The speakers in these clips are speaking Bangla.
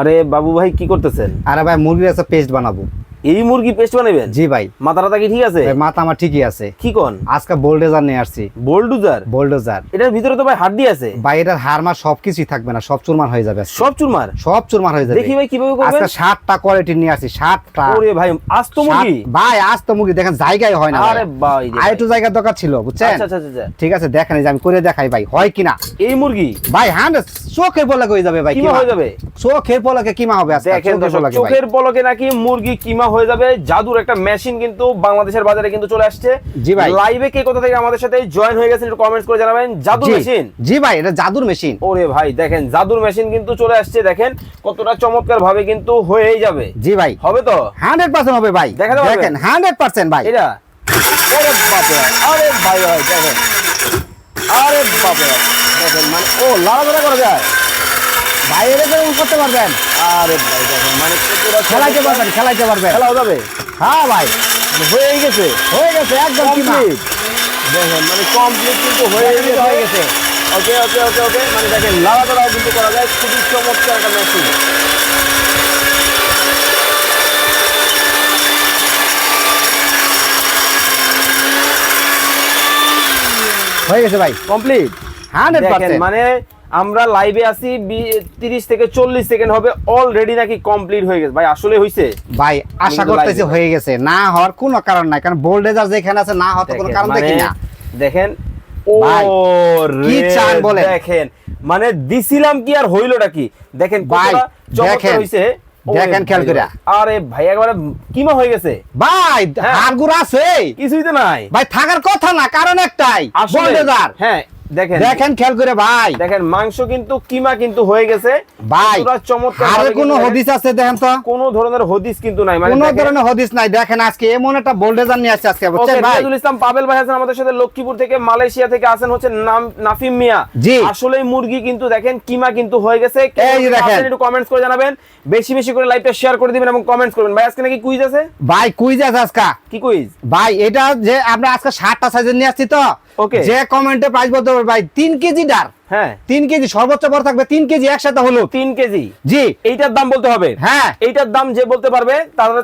আরে বাবু ভাই কি করতেছেন? আরে ভাই মুরগির একটা পেস্ট বানাবো। এই মুরগি পেস্ট বানাবেন জি ভাই। মাথা টাথা কি ঠিক আছে? মাথা আমার ঠিকই আছে। কি কোন? আজকে বোল্ডেজার নিয়ে আসছি। বোল্ডুজার বোল্ডেজার এটার ভিতরে তো ভাই হাড্ডি আছে। ভাই এটার হারমার সবকিছুই থাকবে না সব চুরমার হয়ে যাবে সব চুরমার? সব চুরমার হয়ে যাবে। দেখি ভাই কীভাবে করবেন? আজকে কোয়ালিটি নিয়ে আসি ওরে ভাই আজ তো মুরগি? ভাই আজ তো মুরগি দেখেন জায়গায় হয় না আরে ভাই। আর একটু জায়গার দরকার ছিল বুঝছেন? আচ্ছা আচ্ছা আচ্ছা ঠিক আছে দেখেন আমি করে দেখাই ভাই হয় কিনা? এই মুরগি? ভাই চোখের পলকে হয়ে যাবে ভাই কিমা হয়ে যাবে? চোখের পলকে কিমা হবে আজকে। চোখের পলকে নাকি মুরগি কিমা হয়ে যাবে। জাদুর একটা মেশিন কিন্তু বাংলাদেশের বাজারে কিন্তু চলে আসছে। জি ভাই। লাইভে কে কোথা থেকে আমাদের সাথে জয়েন হয়ে গেছেন একটু কমেন্টস করে জানাবেন। জাদু জি, মেশিন জি ভাই এটা জাদুর মেশিন ওরে ভাই দেখেন জাদুর মেশিন কিন্তু চলে আসছে দেখেন কতটা চমৎকার ভাবে কিন্তু হয়েই যাবে। জি ভাই। হবে তো? হান্ড্রেড পার্সেন্ট হবে ভাই? দেখেন হান্ড্রেড পার্সেন্ট ভাই। এটা? আরে ভাই, আরে ভাই ভাই দেখেন। আরে ভাই, দেখেন মানে ও লাড়াচাড়া করা যায়। ভাই এরকম করতে পারবেন। আরে ভাই মানে খেলাইতে পারবেন খেলাইতে পারবেন। যাবে? হ্যাঁ ভাই। হয়েই গেছে। হয়ে গেছে একদম কমপ্লিট দেখেন মানে কমপ্লিট কিন্তু হয়ে গেছে হয়ে গেছে। ওকে ওকে ওকে ওকে মানে দেখেন কিন্তু করা যায়। খুবই চমৎকার একটা মেশিন হয়ে গেছে ভাই। কমপ্লিট হ্যাঁ মানে আমরা লাইভে আছি তিরিশ থেকে চল্লিশ সেকেন্ড হবে অলরেডি নাকি কমপ্লিট হয়ে গেছে। ভাই আসলে হয়েছে ভাই আশা করতেছি হয়ে গেছে। না হওয়ার কোনো কারণ নাই কারণ বোল্ডেজার যেখানে আছে না হওয়ার কোনো কারণ দেখি মানে না। দেখেন ও কি চান বলেন? দেখেন মানে দিছিলাম কি আর হইলোটা কি? দেখেন ভাই, দেখেন, হইছে। দেখেন খেয়াল কইরা। আরে ভাই একবারে কিমা হয়ে গেছে? ভাই হ্যাঁ। হাড়গুড় আছে। কিছুই তো নাই। ভাই থাকার কথা না কারণ একটাই আসলে বোল্ডেজার হ্যাঁ দেখেন। দেখেন খেয়াল করে ভাই। দেখেন মাংস কিন্তু কিমা কিন্তু হয়ে গেছে। ভাই চমৎকার আরে কোনো হদিস আছে দেখেন তো? কোনো ধরনের হদিস কিন্তু নাই। মানে কোনো ধরনের হদিস নাই। দেখেন আজকে এমন একটা বোল্ডেজার নিয়ে আসছে আজকে বুঝছেন ভাই? ইসলাম পাবেল ভাই আছেন আমাদের সাথে লক্ষ্মীপুর থেকে মালয়েশিয়া থেকে আসেন হচ্ছে নাম নাফিম মিয়া। জি। আসলে মুরগি কিন্তু দেখেন কিমা কিন্তু হয়ে গেছে। এই দেখেন। একটু কমেন্টস করে জানাবেন। বেশি বেশি করে লাইভটা শেয়ার করে দিবেন এবং কমেন্টস করবেন। ভাই আজকে নাকি কুইজ আছে? ভাই কুইজ আছে আজকে। কি কুইজ ভাই এটা যে আমরা আজকে ষাটটা সাইজের নিয়ে আসছি তো? Okay. যে কমেন্টে প্রাইস বলতে পারবে ভাই তিন কেজি ডার। হ্যাঁ। তিন কেজি সর্বোচ্চ বড় থাকবে তিন কেজি একসাথে হলো তিন কেজি। জি। এইটার দাম বলতে হবে? হ্যাঁ। এইটার দাম যে বলতে পারবে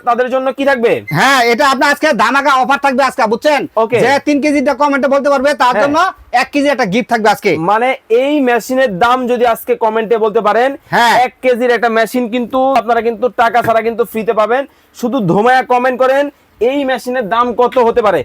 তাদের জন্য কি থাকবে? হ্যাঁ এটা আপনার আজকে ধামাকা অফার থাকবে আজকে বুঝছেন? Okay. যে তিন কেজিটা কমেন্টে বলতে পারবে তার হ্যাঁ। জন্য এক কেজি একটা গিফট থাকবে আজকে। মানে এই মেশিনের দাম যদি আজকে কমেন্টে বলতে পারেন হ্যাঁ। এক কেজির একটা মেশিন কিন্তু আপনারা কিন্তু টাকা ছাড়া কিন্তু ফ্রিতে পাবেন। শুধু ধোমায়া কমেন্ট করেন এই মেশিনের দাম কত হতে পারে?